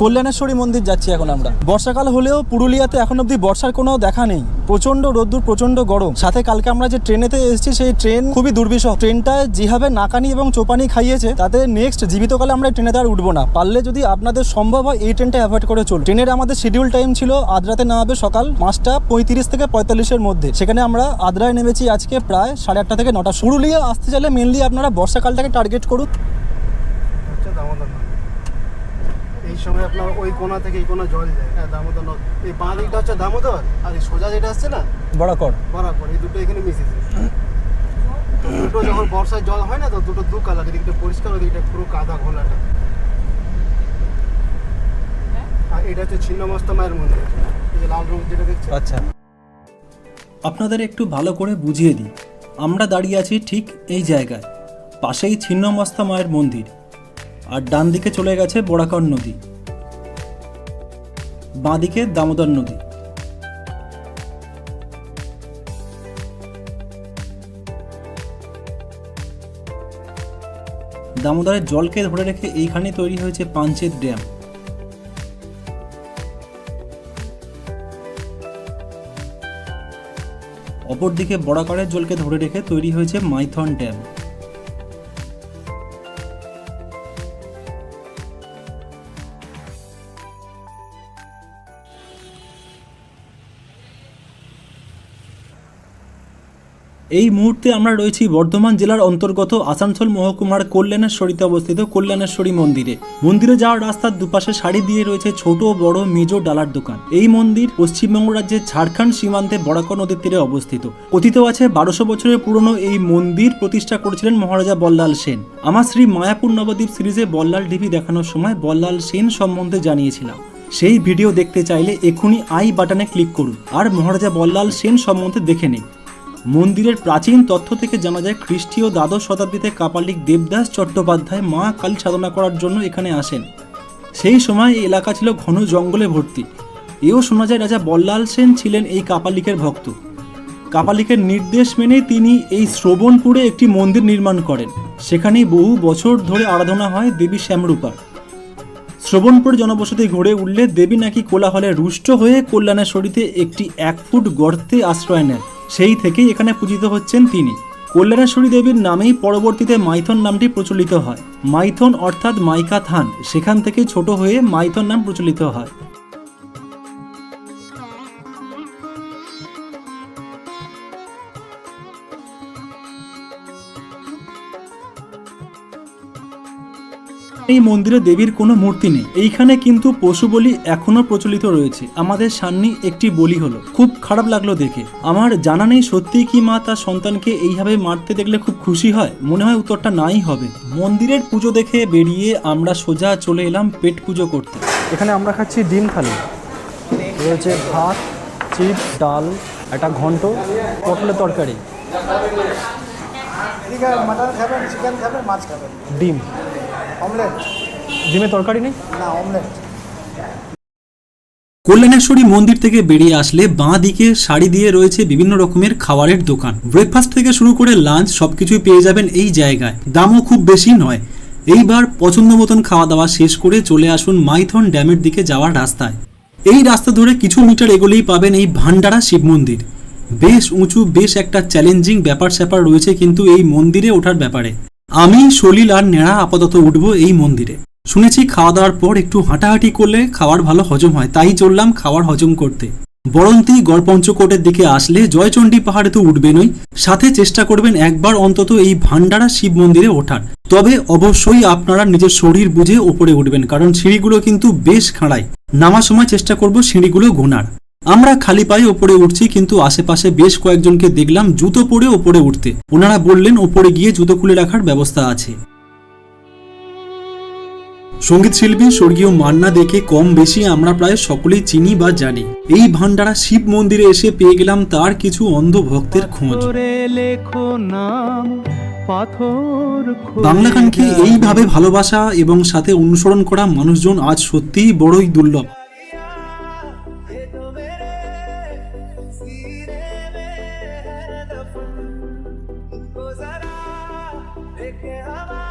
কল্যাণেশ্বরী মন্দির যাচ্ছি এখন আমরা। বর্ষাকাল হলেও পুরুলিয়াতে এখন অব্দি বর্ষার কোনো দেখা নেই। প্রচণ্ড রোদ্দুর প্রচণ্ড গরম। সাথে কালকে আমরা যে ট্রেনেতে এসেছি, সেই ট্রেন খুবই দুর্বিষহ। ট্রেনটা যেভাবে নাকানি এবং চোপানি খাইয়েছে, তাতে নেক্সট জীবিতকালে আমরা এই ট্রেনেতে আর উঠবো না। পারলে যদি আপনাদের সম্ভব হয়, এই ট্রেনটা অ্যাভয়েড করে চল ট্রেনের আমাদের শিডিউল টাইম ছিল আদ্রাতে নামাবে সকাল পাঁচটা পঁয়ত্রিশ থেকে পঁয়তাল্লিশের মধ্যে। সেখানে আমরা আদ্রায় নেমেছি আজকে প্রায় সাড়ে আটটা থেকে নটা। পুরুলিয়া আসতে চাইলে মেনলি আপনারা বর্ষাকালটাকে টার্গেট করুন। নদ এই সময় আপনার ওই কোনা থেকে এই কোনা জল যায়। হ্যাঁ দামোদর নদ। এই বাঁ দিকটা হচ্ছে দামোদর আর এই সোজা যেটা আসছে না? বরাকর। বরাবর এই দুটো এখানে মিশেছে তো দুটো যখন বর্ষায় জল হয় না তো দুটো দু কালার এদিকটা পরিষ্কার ওদিকটা পুরো কাদা ঘোলাটা। আর এটা হচ্ছে ছিন্নমস্তা মায়ের মন্দির। এই যে লাল রঙ যেটা দেখছেন। আচ্ছা। আপনাদের একটু ভালো করে বুঝিয়ে দিই। আমরা দাঁড়িয়ে আছি ঠিক এই জায়গায় পাশেই ছিন্নমস্তা মায়ের মন্দির। আর ডান দিকে চলে গেছে বরাকর নদী। বাঁদিকে দামোদর নদী। দামোদরের জলকে ধরে রেখে এইখানে তৈরি হয়েছে পাঞ্চেত ড্যাম। অপরদিকে বড়াকারের জলকে ধরে রেখে তৈরি হয়েছে মাইথন ড্যাম। এই মুহূর্তে আমরা রয়েছি বর্ধমান জেলার অন্তর্গত আসানসোল মহকুমার কল্যাণেশ্বরীতে অবস্থিত কল্যাণেশ্বরী মন্দিরে। মন্দিরে যাওয়ার রাস্তার দুপাশে সারি দিয়ে রয়েছে ছোট বড় মেজো ডালার দোকান। এই মন্দির পশ্চিমবঙ্গ রাজ্যের ঝাড়খণ্ড সীমান্তে বরাকর নদীর তীরে অবস্থিত। কথিত আছে, বারোশো বছরের পুরনো এই মন্দির প্রতিষ্ঠা করেছিলেন মহারাজা বল্লাল সেন। আমার শ্রী মায়াপুর নবদ্বীপ সিরিজে বল্লাল টিভি দেখানোর সময় বল্লাল সেন সম্বন্ধে জানিয়েছিলাম। সেই ভিডিও দেখতে চাইলে এখনই আই বাটনে ক্লিক করুন। আর মহারাজা বল্লাল সেন সম্বন্ধে দেখে নিন। মন্দিরের প্রাচীন তথ্য থেকে জানা যায়, খ্রিস্টীয় দ্বাদশ শতাব্দীতে কাপালিক দেবদাস চট্টোপাধ্যায় মা কালী সাধনা করার জন্য এখানে আসেন। সেই সময় এই এলাকা ছিল ঘন জঙ্গলে ভর্তি। এও শোনা যায় রাজা বল্লাল সেন ছিলেন এই কাপালিকের ভক্ত। কাপালিকের নির্দেশ মেনে তিনি এই শ্রবণপুরে একটি মন্দির নির্মাণ করেন। সেখানেই বহু বছর ধরে আরাধনা হয় দেবী শ্যামরূপার শ্রবণপুর জনবসতি ঘুরে উঠলে দেবী নাকি কোলাহলে রুষ্ট হয়ে কল্যাণেশ্বরীতে একটি এক ফুট গর্তে আশ্রয় নেন। সেই থেকেই এখানে পূজিত হচ্ছেন তিনি। কল্যাণেশ্বরী দেবীর নামেই পরবর্তীতে মাইথন নামটি প্রচলিত হয়। মাইথন অর্থাৎ মাইকা থান, সেখান থেকে ছোট হয়ে মাইথন নাম প্রচলিত হয়। এই মন্দিরে দেবীর কোনো মূর্তি নেই। এইখানে কিন্তু পশু বলি এখনও প্রচলিত রয়েছে। আমাদের সামনে একটি বলি হলো খুব খারাপ লাগল দেখে। আমার জানা নেই সত্যি কি মা তার সন্তানকে এইভাবে মারতে দেখলে খুব খুশি হয়? মনে হয় উত্তরটা নাই হবে। মন্দিরের পুজো দেখে বেরিয়ে আমরা সোজা চলে এলাম পেট পুজো করতে। এখানে আমরা খাচ্ছি ডিম খালি। রয়েছে ভাত চিপ ডাল একটা ঘন্ট পটলের তরকারি। মাটন খাবেন চিকেন খাবেন মাছ খাবেন। ডিম। অমলেট। তরকারি নেই? না অমলেট। কল্যাণেশ্বরী মন্দির থেকে বেরিয়ে আসলে বাঁ দিকে শাড়ি দিয়ে রয়েছে বিভিন্ন রকমের খাবারের দোকান। ব্রেকফাস্ট থেকে শুরু করে লাঞ্চ সবকিছুই পেয়ে যাবেন এই জায়গায়। দামও খুব বেশি নয়। এইবার পছন্দ মতন খাওয়া দাওয়া শেষ করে চলে আসুন মাইথন ড্যামের দিকে যাওয়ার রাস্তায়। এই রাস্তা ধরে কিছু মিটার এগোলেই পাবেন এই ভান্ডারা শিব মন্দির। বেশ উঁচু বেশ একটা চ্যালেঞ্জিং ব্যাপার স্যাপার রয়েছে কিন্তু এই মন্দিরে ওঠার ব্যাপারে। আমি, সলিল আর নেড়া আপাতত উঠবো এই মন্দিরে। শুনেছি খাওয়া দাওয়ার পর একটু হাঁটাহাঁটি করলে খাবার ভালো হজম হয়, তাই চললাম খাবার হজম করতে। বরন্তি গড়পঞ্চকোটের দিকে আসলে জয়চণ্ডী পাহাড়ে তো উঠবেনই, সাথে চেষ্টা করবেন একবার অন্তত এই ভান্ডারা শিব মন্দিরে ওঠার। তবে অবশ্যই আপনারা নিজের শরীর বুঝে ওপরে উঠবেন, কারণ সিঁড়িগুলো কিন্তু বেশ খাঁড়ায়। নামার সময় চেষ্টা করব সিঁড়িগুলো গোনার আমরা খালি পায়ে ওপরে উঠছি, কিন্তু আশেপাশে বেশ কয়েকজনকে দেখলাম জুতো পরে ওপরে উঠতে। ওনারা বললেন, ওপরে গিয়ে জুতো খুলে রাখার ব্যবস্থা আছে। সংগীত শিল্পী স্বর্গীয় মান্না দেখে কম বেশি আমরা প্রায় সকলেই চিনি বা জানি। এই ভান্ডারা শিব মন্দিরে এসে পেয়ে গেলাম তার কিছু অন্ধ ভক্তের খোঁজ। বাংলা গানকে এইভাবে ভালোবাসা এবং সাথে অনুসরণ করা মানুষজন আজ সত্যিই বড়ই দুর্লভ। लेके आवा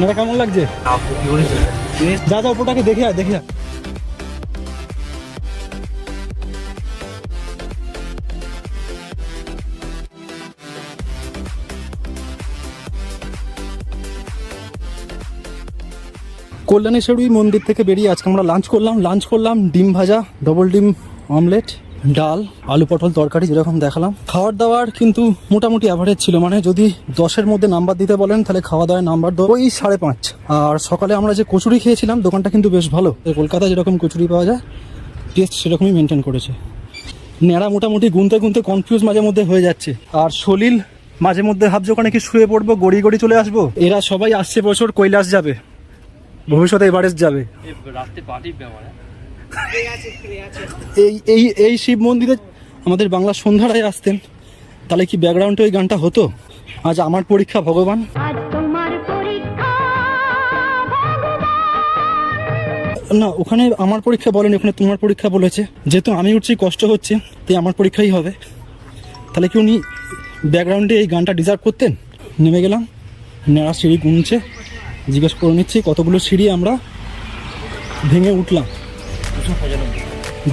মেলা কেমন লাগছে? যা যা ওপরটাকে দেখে দেখে। কল্যাণেশ্বরী মন্দির থেকে বেরিয়ে আজকে আমরা লাঞ্চ করলাম। লাঞ্চ করলাম, ডিম ভাজা ডবল ডিম অমলেট ডাল, আলু পটল তরকারি যেরকম দেখালাম। খাওয়ার দাওয়ার কিন্তু মোটামুটি অ্যাভারেজ ছিল। মানে যদি দশের মধ্যে নাম্বার দিতে বলেন, তাহলে খাওয়া দাওয়ার নাম্বার দেবো ওই সাড়ে পাঁচ। আর সকালে আমরা যে কচুরি খেয়েছিলাম, দোকানটা কিন্তু বেশ ভালো। কলকাতায় যেরকম কচুরি পাওয়া যায় টেস্ট সেরকমই মেনটেন করেছে। ন্যাড়া মোটামুটি গুনতে গুনতে কনফিউজ মাঝে মধ্যে হয়ে যাচ্ছে। আর সলিল, মাঝে মধ্যে ভাবছে ওখানে কি শুয়ে পড়ব গড়ি গড়ি চলে আসব? এরা সবাই আসছে বছর কৈলাস যাবে। ভবিষ্যতে এভারেস্ট যাবে। রাত্রে? এই এই এই শিব মন্দিরে আমাদের বাংলা সন্ধ্যারায় আসতেন। তাহলে কি ব্যাকগ্রাউন্ডে ওই গানটা হতো? আজ আমার পরীক্ষা ভগবান। না ওখানে আমার পরীক্ষা বলেনি ওখানে তোমার পরীক্ষা বলেছে। যেহেতু আমি উঠছি কষ্ট হচ্ছে তাই আমার পরীক্ষাই হবে। তাহলে কি উনি ব্যাকগ্রাউন্ডে এই গানটা ডিজার্ভ করতেন? নেমে গেলাম নেড়া সিঁড়ি গুনছে। জিজ্ঞেস করে নিচ্ছি কতগুলো সিঁড়ি আমরা ভেঙে উঠলাম।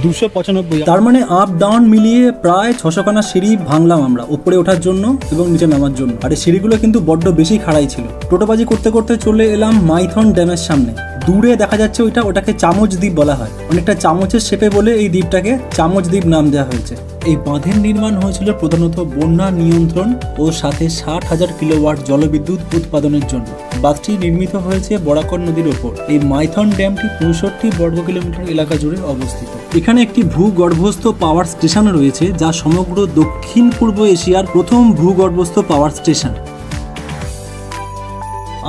দুশো পঁচানব্বই। তার মানে আপ ডাউন মিলিয়ে প্রায় ছশো খানা সিঁড়ি ভাঙলাম আমরা উপরে ওঠার জন্য এবং নিচে নামার জন্য। আর এই সিঁড়িগুলো কিন্তু বড্ড বেশি খাড়াই ছিল। টোটোবাজি করতে করতে চলে এলাম মাইথন ড্যামের সামনে। দূরে দেখা যাচ্ছে ওইটা ওটাকে চামচ দ্বীপ বলা হয়। অনেকটা চামচের শেপে বলে এই দ্বীপটাকে চামচ দ্বীপ নাম দেওয়া হয়েছে। এই বাঁধের নির্মাণ হয়েছিল প্রধানত বন্যা নিয়ন্ত্রণ ও সাথে ষাট হাজার কিলোওয়াট জলবিদ্যুৎ উৎপাদনের জন্য। বাঁধটি নির্মিত হয়েছে বরাকর নদীর ওপর। এই মাইথন ড্যামটি পঁয়ষট্টি বর্গ কিলোমিটার এলাকা জুড়ে অবস্থিত। এখানে একটি ভূগর্ভস্থ পাওয়ার স্টেশন রয়েছে, যা সমগ্র দক্ষিণ পূর্ব এশিয়ার প্রথম ভূগর্ভস্থ পাওয়ার স্টেশন।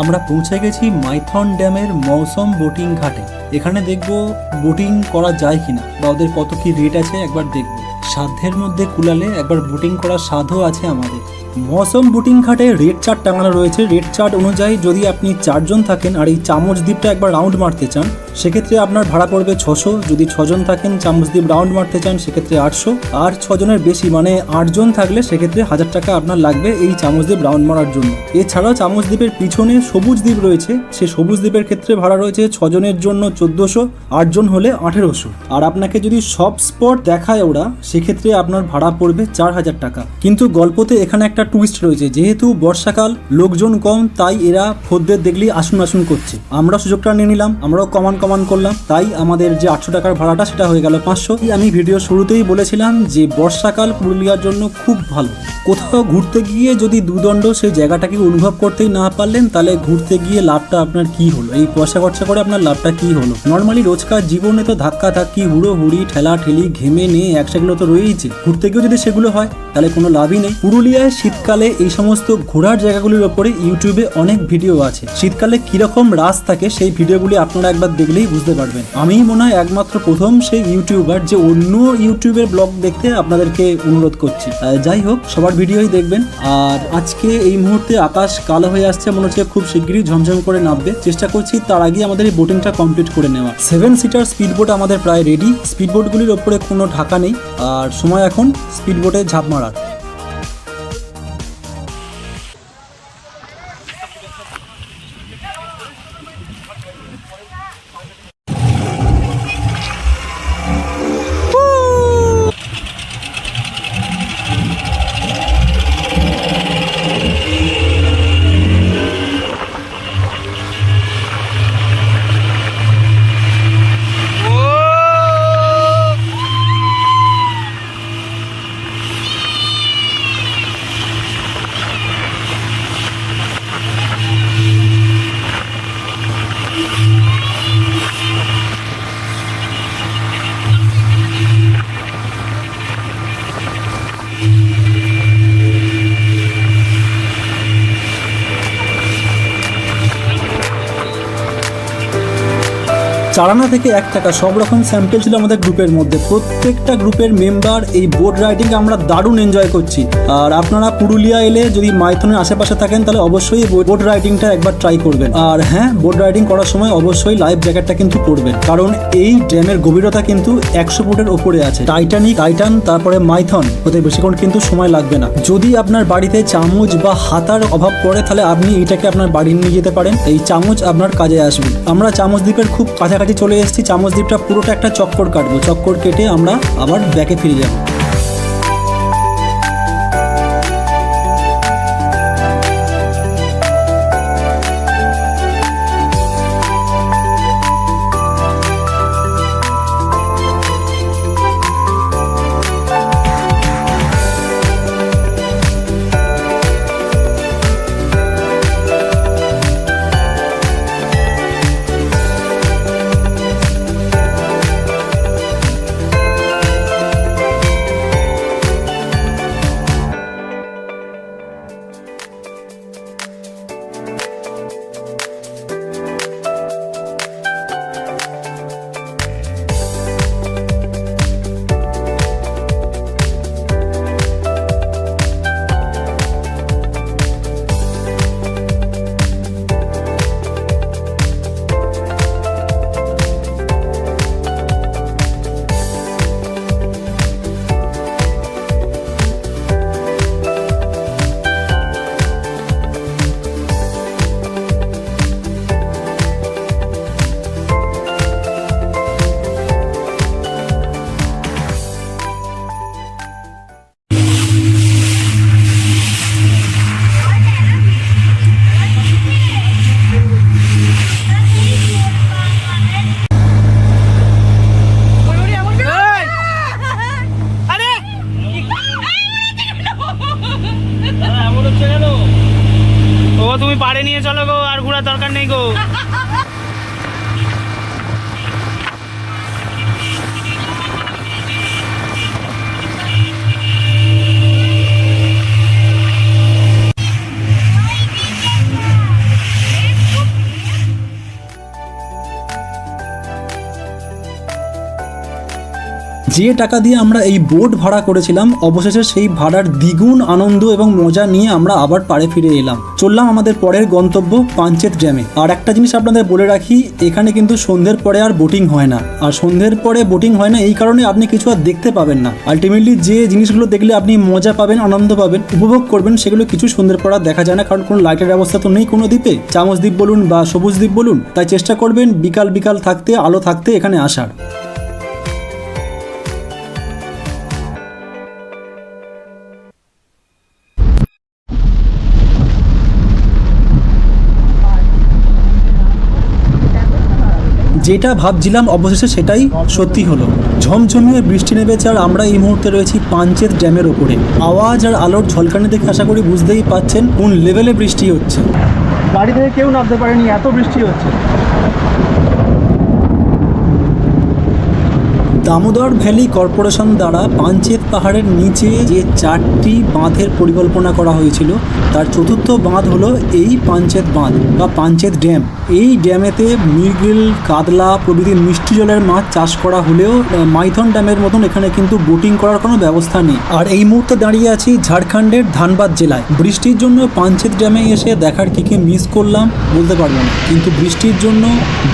আমরা পৌঁছে গেছি মাইথন ড্যামের মৌসম বোটিং ঘাটে। এখানে দেখব বোটিং করা যায় কিনা বা ওদের কত কি রেট আছে একবার দেখব। সাধ্যের মধ্যে কুলালে একবার বুটিং করার সাধও আছে আমাদের। মৌসম বুটিং খাটে রেড চার্ট টাঙানো রয়েছে। রেড চার্ট অনুযায়ী যদি আপনি চারজন থাকেন আর এই চামচ দ্বীপটা একবার রাউন্ড মারতে চান সেক্ষেত্রে আপনার ভাড়া পড়বে ছশো, যদি ছজন থাকেন চামচ দ্বীপ রাউন্ড মারতে চান, সেক্ষেত্রে আটশো। আর ছজনের বেশি মানে আটজন থাকলে সেক্ষেত্রে হাজার টাকা আপনার লাগবে এই চামচ দ্বীপ রাউন্ড মারার জন্য। এছাড়াও চামচ দ্বীপের পিছনে সবুজ দ্বীপ রয়েছে, সে সবুজ দ্বীপের ক্ষেত্রে ভাড়া রয়েছে ছজনের জন্য চোদ্দোশো, আটজন হলে আঠেরোশো। আর আপনাকে যদি সব স্পট দেখায় ওরা, সেক্ষেত্রে আপনার ভাড়া পড়বে চার হাজার টাকা। কিন্তু গল্পতে এখানে একটা টুইস্ট রয়েছে, যেহেতু বর্ষাকাল, লোকজন কম, তাই এরা খদ্দের দেখলেই আসুন আসুন করছে। আমরা সুযোগটা নিয়ে নিলাম, আমরাও কমান কমান করলাম। তাই আমাদের যে আটশো টাকার ভাড়াটা সেটা হয়ে গেল পাঁচশো। আমি ভিডিও শুরুতেই বলেছিলাম যে বর্ষাকাল পুরুলিয়ার জন্য খুব ভালো। কোথাও ঘুরতে গিয়ে যদি দুদণ্ড সেই জায়গাটাকে অনুভব করতেই না পারলেন, তাহলে ঘুরতে গিয়ে লাভটা আপনার কি হলো? এই পয়সা খরচা করে আপনার লাভটা কি হলো? নর্মালি রোজকার জীবনে তো ধাক্কা ধাক্কি হুড়ো হুড়ি ঠেলা ঠেলি, ঘেমে নিয়ে এক সেগুলো তো রয়েইছে। ঘুরতে গিয়েও যদি সেগুলো হয়, তাহলে কোনো লাভই নেই। পুরুলিয়ায় শীতকালে এই সমস্ত ঘোরার জায়গাগুলির ওপরে ইউটিউবে অনেক ভিডিও আছে। শীতকালে কীরকম রাস থাকে সেই ভিডিওগুলি আপনারা একবার দেখলেই বুঝতে পারবেন। আমি মনে হয় একমাত্র প্রথম সেই ইউটিউবার যে অন্য ইউটিউবের ব্লগ দেখতে আপনাদেরকে অনুরোধ করছি। যাই হোক, সবার ভিডিওই দেখবেন। আর আজকে এই মুহূর্তে আকাশ কালো হয়ে আসছে, মনে হচ্ছে খুব শিগগিরই ঝমঝম করে নামবে। চেষ্টা করছি তার আগে আমাদের এই বোটিংটা কমপ্লিট করে নেওয়া সেভেন সিটার স্পিড বোট আমাদের প্রায় রেডি স্পিড বোটগুলির ওপরে কোনো ঢাকা নেই। আর সময় এখন স্পিড বোটে ঝাঁপ মারার। চারানা থেকে এক টাকা, সব রকম স্যাম্পেল ছিল আমাদের গ্রুপের মধ্যে। প্রত্যেকটা গ্রুপের মেম্বার এই বোট রাইডিং আমরা দারুণ এনজয় করছি। আর আপনারা পুরুলিয়া এলে যদি মাইথনের আশেপাশে থাকেন, তাহলে অবশ্যই বোট রাইডিংটা একবার ট্রাই করবেন। আর হ্যাঁ বোট রাইডিং করার সময় অবশ্যই লাইফ জ্যাকেটটা কিন্তু পরবেন। কারণ এই ড্যামের গভীরতা কিন্তু একশো ফুটের ওপরে আছে। টাইটানিক টাইটান তারপরে মাইথন ওতে বেশিক্ষণ কিন্তু সময় লাগবে না। যদি আপনার বাড়িতে চামচ বা হাতার অভাব পড়ে, তাহলে আপনি এটাকে আপনার বাড়ি নিয়ে যেতে পারেন। এই চামচ আপনার কাজে আসবে। আমরা চামচ দ্বীপের খুব কাছাকাছি চলে এসেছি, চামচ দ্বীপটা পুরোটা একটা চক্কর কাটবো। চক্কর কেটে আমরা আবার ব্যাকে ফিরে যাব। যে টাকা দিয়ে আমরা এই বোট ভাড়া করেছিলাম, অবশেষে সেই ভাড়ার দ্বিগুণ আনন্দ এবং মজা নিয়ে আমরা আবার পাড়ে ফিরে এলাম। চললাম আমাদের পরের গন্তব্য পাঞ্চেত ড্যামে। আর একটা জিনিস আপনাদের বলে রাখি, এখানে কিন্তু সন্ধ্যের পরে আর বোটিং হয় না। আর সন্ধ্যের পরে বোটিং হয় না, এই কারণে আপনি কিছু আর দেখতে পাবেন না। আলটিমেটলি যে জিনিসগুলো দেখলে আপনি মজা পাবেন, আনন্দ পাবেন, উপভোগ করবেন, সেগুলো কিছু সন্ধ্যের পর আর দেখা যায় না, কারণ কোনো লাইটের ব্যবস্থা তো নেই কোনো দ্বীপে। চামচ দ্বীপ বলুন বা সবুজ দ্বীপ বলুন, তাই চেষ্টা করবেন বিকাল বিকাল থাকতে, আলো থাকতে এখানে আসার। যেটা ভাবছিলাম অবশেষে সেটাই সত্যি হলো। ঝমঝমিয়ে বৃষ্টি নেমেছে আর আমরা এই মুহূর্তে রয়েছি পাঞ্চেত ড্যামের ওপরে। আওয়াজ আর আলোর ঝলকানি দেখে আশা করি বুঝতেই পাচ্ছেন কোন লেভেলে বৃষ্টি হচ্ছে। বাড়ি থেকে কেউ নামতে পারেনি, এত বৃষ্টি হচ্ছে। দামোদর ভ্যালি কর্পোরেশন দ্বারা পাঞ্চেত পাহাড়ের নিচে যে চারটি বাঁধের পরিকল্পনা করা হয়েছিল, তার চতুর্থ বাঁধ হলো এই পাঞ্চেত বাঁধ বা পাঞ্চেত ড্যাম। এই ড্যামেতে মৃগেল কাতলা প্রভৃতি মিষ্টি জলের মাছ চাষ করা হলেও মাইথন ড্যামের মতন এখানে কিন্তু বোটিং করার কোনো ব্যবস্থা নেই। আর এই মুহূর্তে দাঁড়িয়ে আছি ঝাড়খণ্ডের ধানবাদ জেলায়। বৃষ্টির জন্য পাঞ্চেত ড্যামে এসে দেখার কি কি মিস করলাম বলতে পারব না। কিন্তু বৃষ্টির জন্য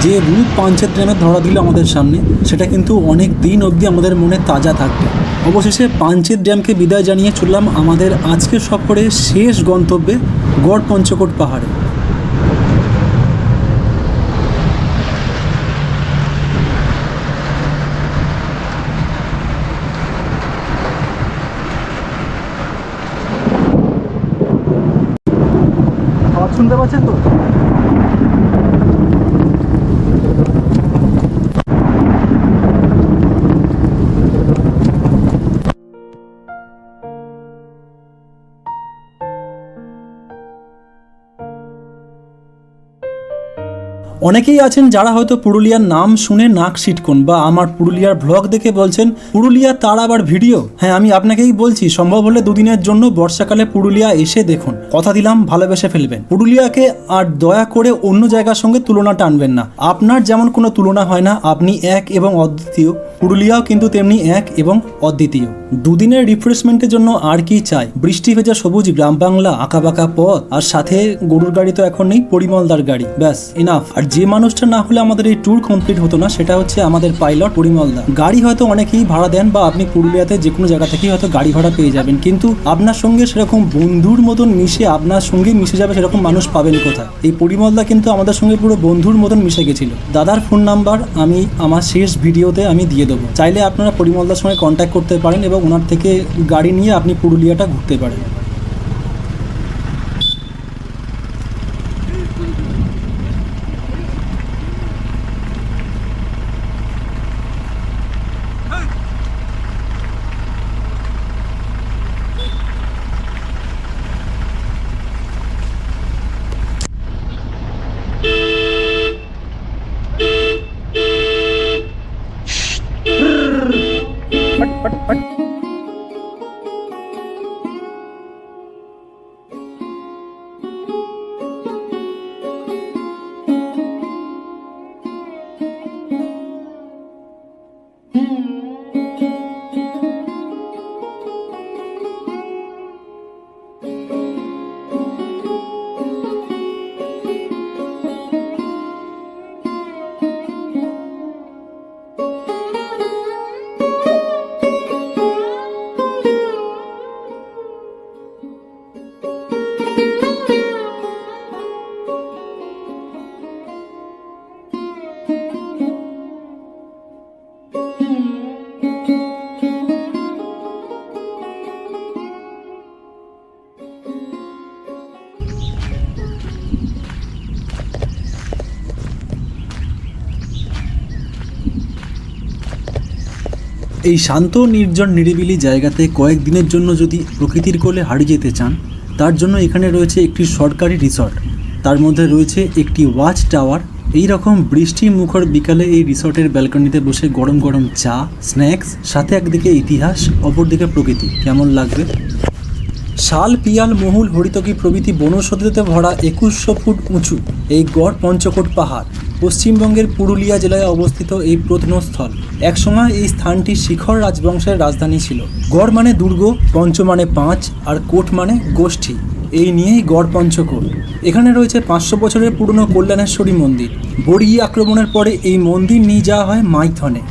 যে রূপ পাঞ্চেত ড্যামে ধরা দিল আমাদের সামনে, সেটা কিন্তু অনেক দিন অবধি আমাদের মনে তাজা থাকবে। অবশেষে পাঞ্চেত ড্যামকে বিদায় জানিয়ে চললাম আমাদের আজকের সফরে শেষ গন্তব্যে গড় পঞ্চকোট পাহাড়ে। শুনতে পাচ্ছেন তো? অনেকেই আছেন যারা হয়তো পুরুলিয়ার নাম শুনে নাক সিটকোন বা আমার পুরুলিয়ার ব্লগ দেখে বলছেন, পুরুলিয়া তার আবার ভিডিও? হ্যাঁ আমি আপনাকেই বলছি, সম্ভব হলে দুদিনের জন্য বর্ষাকালে পুরুলিয়া এসে দেখুন। কথা দিলাম, ভালোবেসে ফেলবেন। পুরুলিয়াকে আর দয়া করে অন্য জায়গার সঙ্গে তুলনা টানবেন না। আপনার যেমন কোনো তুলনা হয় না, আপনি এক এবং অদ্বিতীয়। পুরুলিয়াও কিন্তু তেমনি এক এবং অদ্বিতীয়। দুদিনের রিফ্রেশমেন্টের জন্য আর কি চাই? বৃষ্টি ভেজা সবুজ গ্রাম বাংলা, আঁকাবাঁকা পথ, আর সাথে গরুর গাড়ি তো এখন নেই, পরিমলদার গাড়ি। ব্যাস ইনাফ আর যে মানুষটা না হলে আমাদের এই ট্যুর কমপ্লিট হতো না, সেটা হচ্ছে আমাদের পাইলট পরিমলদা গাড়ি হয়তো অনেকেই ভাড়া দেন বা আপনি পুরুলিয়াতে যে কোনো জায়গা থেকেই হয়তো গাড়ি ভাড়া পেয়ে যাবেন, কিন্তু আপনার সঙ্গে সেরকম বন্ধুর মতন মিশে, আপনার সঙ্গে মিশে যাবে সেরকম মানুষ পাবেন কোথায়? এই পরিমলদা কিন্তু আমাদের সঙ্গে পুরো বন্ধুর মতন মিশে গেছিল। দাদার ফোন নাম্বার আমি আমার শেষ ভিডিওতে আমি দিয়ে দেবো। চাইলে আপনারা পরিমলদার সঙ্গে কন্ট্যাক্ট করতে পারেন এবং ওনার থেকে গাড়ি নিয়ে আপনি পুরুলিয়াটা ঘুরতে পারেন। এই শান্ত, নির্জন, নিরিবিলি জায়গাতে কয়েকদিনের জন্য যদি প্রকৃতির কোলে হারিয়ে যেতে চান, তার জন্য এখানে রয়েছে একটি সরকারি রিসর্ট। তার মধ্যে রয়েছে একটি ওয়াচ টাওয়ার এই রকম বৃষ্টি মুখর বিকালে এই রিসর্টের ব্যালকনিতে বসে গরম গরম চা, স্ন্যাক্স, সাথে একদিকে ইতিহাস, অপরদিকে প্রকৃতি। কেমন লাগবে? শাল, পিয়াল, মহুল, হরিতকি প্রভৃতি বনৌষধিতে ভরা একুশশো ফুট উঁচু। এই গড় পঞ্চকোট পাহাড়। পশ্চিমবঙ্গের পুরুলিয়া জেলায় অবস্থিত এই প্রত্নস্থল। একসময় এই স্থানটি শিখর রাজবংশের রাজধানী ছিল। গড় মানে দুর্গ, পঞ্চ মানে পাঁচ, আর কোট মানে গোষ্ঠী। এই নিয়েই গড় পঞ্চকোট। এখানে রয়েছে পাঁচশো বছরের পুরনো কল্যাণেশ্বরী মন্দির। বড়ি আক্রমণের পরে এই মন্দির নিয়ে যাওয়া হয় মাইথনে।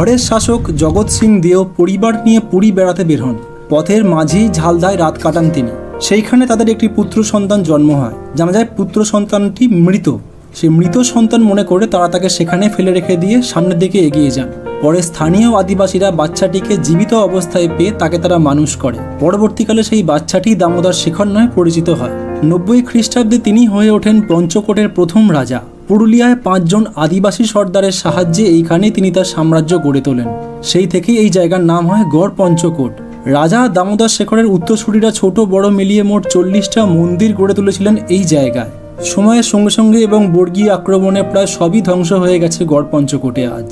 ধরের শাসক জগৎ সিং দেও পরিবার নিয়ে পুরী বেড়াতে বের হন। পথের মাঝেই ঝালদায় রাত কাটান তিনি। সেইখানে তাদের একটি পুত্র সন্তান জন্ম হয়। জানা যায় পুত্র সন্তানটি মৃত। সে মৃত সন্তান মনে করে তারা তাকে সেখানে ফেলে রেখে দিয়ে সামনের দিকে এগিয়ে যান। পরে স্থানীয় আদিবাসীরা বাচ্চাটিকে জীবিত অবস্থায় পেয়ে তাকে তারা মানুষ করে। পরবর্তীকালে সেই বাচ্চাটি দামোদর শেখর নয় পরিচিত হয়। নব্বই খ্রিস্টাব্দে তিনি হয়ে ওঠেন পঞ্চকোটের প্রথম রাজা। পুরুলিয়ায় পাঁচজন আদিবাসী সর্দারের সাহায্যে এইখানে তিনি তার সাম্রাজ্য গড়ে তোলেন। সেই থেকেই এই জায়গার নাম হয় গড় পঞ্চকোট। রাজা দামোদর শেখরের উত্তরসূরিরা ছোট, বড়, মিলিয়ে মোট চল্লিশটা মন্দির গড়ে তুলেছিলেন এই জায়গায়। সময়ের সঙ্গে সঙ্গে এবং বর্গীয় আক্রমণে প্রায় সবই ধ্বংস হয়ে গেছে গড় পঞ্চকোটে আজ।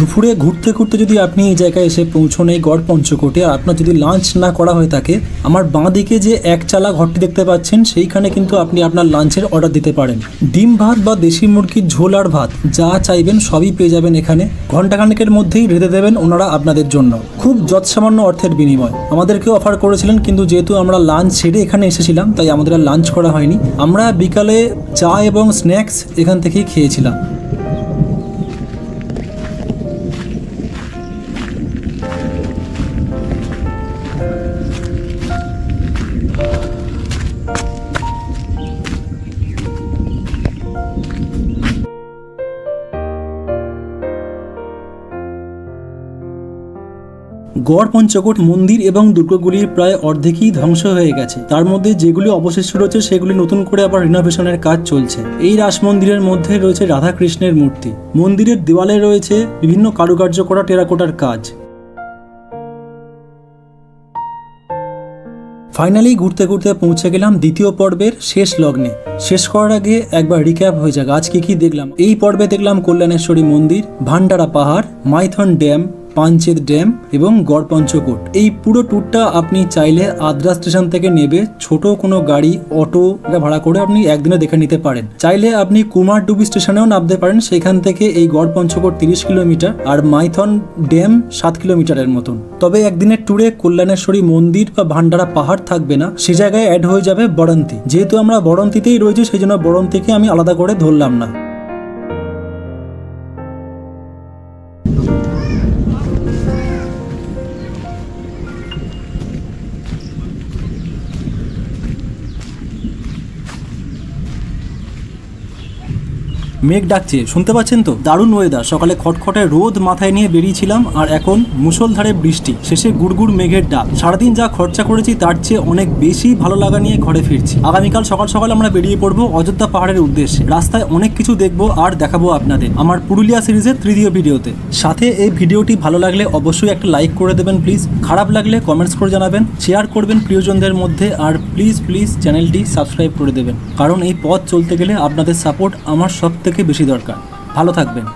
দুপুরে ঘুরতে ঘুরতে যদি আপনি এই জায়গায় এসে পৌঁছন এই গড় পঞ্চকোটে আর আপনার যদি লাঞ্চ না করা হয়ে থাকে, আমার বাঁ দিকে যে এক চালা ঘরটি দেখতে পাচ্ছেন, সেইখানে কিন্তু আপনি আপনার লাঞ্চের অর্ডার দিতে পারেন। ডিম ভাত বা দেশি মুরগির ঝোল আর ভাত, যা চাইবেন সবই পেয়ে যাবেন এখানে। ঘন্টাখানেকের মধ্যেই রেঁধে দেবেন ওনারা আপনাদের জন্য। খুব যৎসামান্য অর্থের বিনিময়। আমাদেরকে অফার করেছিলেন, কিন্তু যেহেতু আমরা লাঞ্চ ছেড়ে এখানে এসেছিলাম, তাই আমাদের আর লাঞ্চ করা হয়নি। আমরা বিকালে চা এবং স্ন্যাক্স এখান থেকেই খেয়েছিলাম। গড় পঞ্চকোট মন্দির এবং দুর্গগুলির প্রায় অর্ধেকই ধ্বংস হয়ে গেছে। তার মধ্যে যেগুলি অবশিষ্ট রয়েছে, সেগুলি নতুন করে আবার রিনোভেশনের কাজ চলছে। এই রাস মন্দিরের মধ্যে রয়েছে রাধা কৃষ্ণের মূর্তি। মন্দিরের দেওয়ালে রয়েছে বিভিন্ন কারুকার্য করা টেরাকোটার কাজ। ফাইনালি ঘুরতে ঘুরতে পৌঁছে গেলাম দ্বিতীয় পর্বের শেষ লগ্নে। শেষ করার আগে একবার রিক্যাপ হয়ে যাক। আজ কি কি দেখলাম? এই পর্বে দেখলাম কল্যাণেশ্বরী মন্দির, ভান্ডারা পাহাড়, মাইথন ড্যাম পাঞ্চেত ড্যাম এবং গড় পঞ্চকোট। এই পুরো ট্যুরটা আপনি চাইলে আদ্রা স্টেশন থেকে নেবে। ছোট কোনো গাড়ি অটো ভাড়া করে আপনি একদিনে দেখে নিতে পারেন। চাইলে আপনি কুমারডুবি স্টেশনেও নামতে পারেন। সেখান থেকে এই গড় পঞ্চকোট তিরিশ কিলোমিটার আর মাইথন ড্যাম সাত কিলোমিটারের মতন। তবে একদিনের ট্যুরে কল্যাণেশ্বরী মন্দির বা ভান্ডারা পাহাড় থাকবে না। সে জায়গায় অ্যাড হয়ে যাবে বরন্তি। যেহেতু আমরা বরন্তিতেই রয়েছি সেই জন্য বরন্তিকে আমি আলাদা করে ধরলাম না। মেঘ ডাকছে। শুনতে পাচ্ছেন তো? দারুণ ওয়েদার সকালে খটখটে রোদ মাথায় নিয়ে বেরিয়েছিলাম, আর এখন মুষলধারে বৃষ্টি। শেষে গুড়গুড় মেঘের ডাক। সারাদিন যা খরচা করেছি, তার চেয়ে অনেক বেশি ভালো লাগা নিয়ে ঘরে ফিরছি। আগামীকাল সকাল সকাল আমরা বেরিয়ে পড়ব অযোধ্যা পাহাড়ের উদ্দেশ্যে। রাস্তায় অনেক কিছু দেখব আর দেখাবো আপনাদের। আমার পুরুলিয়া সিরিজের তৃতীয় ভিডিওতে। সাথে এই ভিডিওটি ভালো লাগলে অবশ্যই একটা লাইক করে দেবেন, প্লিজ। খারাপ লাগলে কমেন্টস করে জানাবেন শেয়ার করবেন প্রিয়জনদের মধ্যে, আর প্লিজ প্লিজ চ্যানেলটি সাবস্ক্রাইব করে দেবেন। কারণ এই পথ চলতে গেলে আপনাদের সাপোর্ট আমার সব থেকে বেশি দরকার। ভালো থাকবেন।